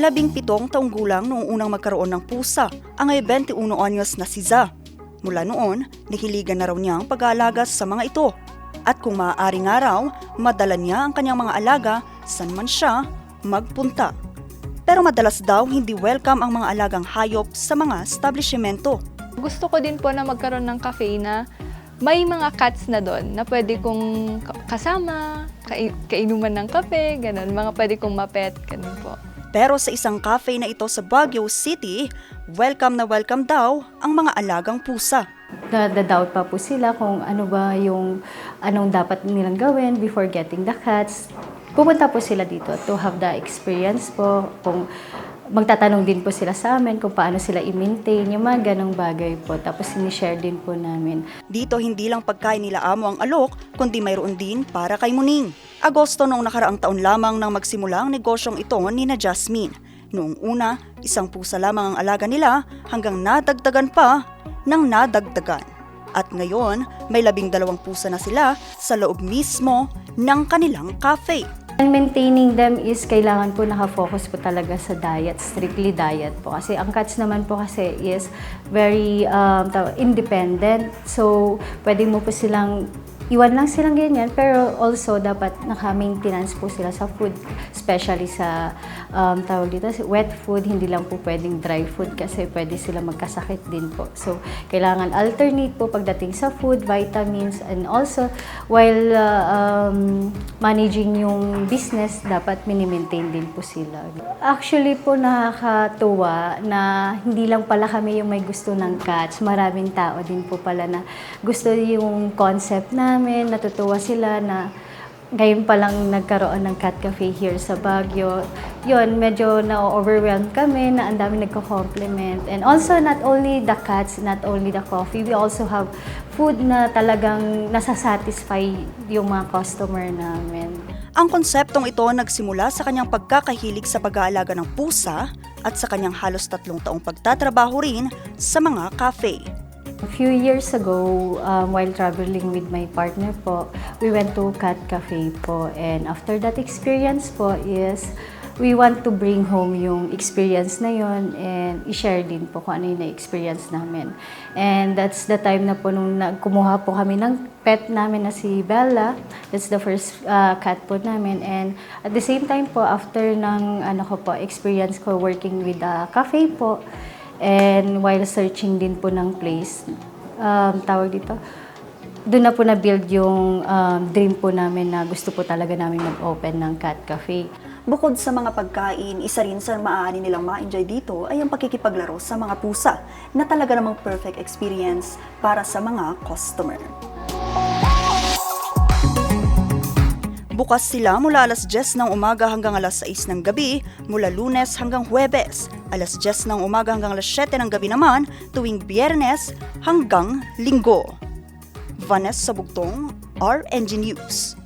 labing pitong taong gulang noong unang magkaroon ng pusa, ang ay 21 anyos na si Za. Mula noon, nihiligan na raw niya ang pag-aalaga sa mga ito. At kung maaari nga raw, madala niya ang kanyang mga alaga saan man siya magpunta. Pero madalas daw hindi welcome ang mga alagang hayop sa mga establishmento. Gusto ko din po na magkaroon ng cafe na may mga cats na doon na pwede kong ka- kasama, kai- kainuman ng kape, ganun. Mga pwede kong mapet, ganun po. Pero sa isang cafe na ito sa Baguio City, welcome na welcome daw ang mga alagang pusa. Nadadoubt pa po sila kung ano ba yung anong dapat nilang gawin before getting the cats. Pupunta po sila dito to have the experience po, kung magtatanong din po sila sa amin kung paano sila i-maintain, yung mga ganong bagay po. Tapos sinishare din po namin. Dito hindi lang pagkain nila amo ang alok, kundi mayroon din para kay Muning. Agosto noong nakaraang taon lamang nang magsimula ang negosyong ito ni na Jasmine. Noong una, isang pusa lamang ang alaga nila hanggang nadagdagan pa ng nadagdagan. At ngayon, may labing dalawang pusa na sila sa loob mismo ng kanilang cafe. Maintaining them is kailangan po nakafocus po talaga sa diet, strictly diet po. Kasi ang cats naman po kasi is very um, independent. So, pwede mo po silang iwan lang silang ganyan, pero also dapat naka-maintenance po sila sa food, especially sa um, tawag dito, wet food, hindi lang po pwedeng dry food kasi pwede sila magkasakit din po. So, kailangan alternate po pagdating sa food, vitamins, and also while uh, um, managing yung business, dapat mini-maintain din po sila. Actually po nakakatuwa na hindi lang pala kami yung may gusto ng cats, maraming tao din po pala na gusto yung concept namin, natutuwa sila na ngayon pa lang nagkaroon ng cat cafe here sa Baguio. Yun, medyo na-overwhelmed kami na ang dami nagko-compliment. And also, not only the cats, not only the coffee, we also have food na talagang nasasatisfy yung mga customer namin. Ang konseptong ito nagsimula sa kanyang pagkakahilig sa pag-aalaga ng pusa at sa kanyang halos tatlong taong pagtatrabaho rin sa mga cafe. A few years ago, um, while traveling with my partner po, we went to Cat Cafe po. And after that experience po is, we want to bring home yung experience na yon and i-share din po kung ano yung na-experience namin. And that's the time na po nung nag- kumuha po kami ng pet namin na si Bella. That's the first uh, cat po namin. And at the same time po, after ng ano ko po, experience ko working with a cafe po, And while searching din po ng place, um, tawag dito, doon na po na-build yung um, dream po namin na gusto po talaga namin mag-open ng cat cafe. Bukod sa mga pagkain, isa rin sa maaari nilang ma-enjoy dito ay ang pakikipaglaro sa mga pusa na talaga namang perfect experience para sa mga customer. Bukas sila mula alas 10 ng umaga hanggang alas 6 ng gabi, mula lunes hanggang huwebes. Alas 10 ng umaga hanggang alas 7 ng gabi naman, tuwing biyernes hanggang linggo. Vanessa Bugtong, RNG News.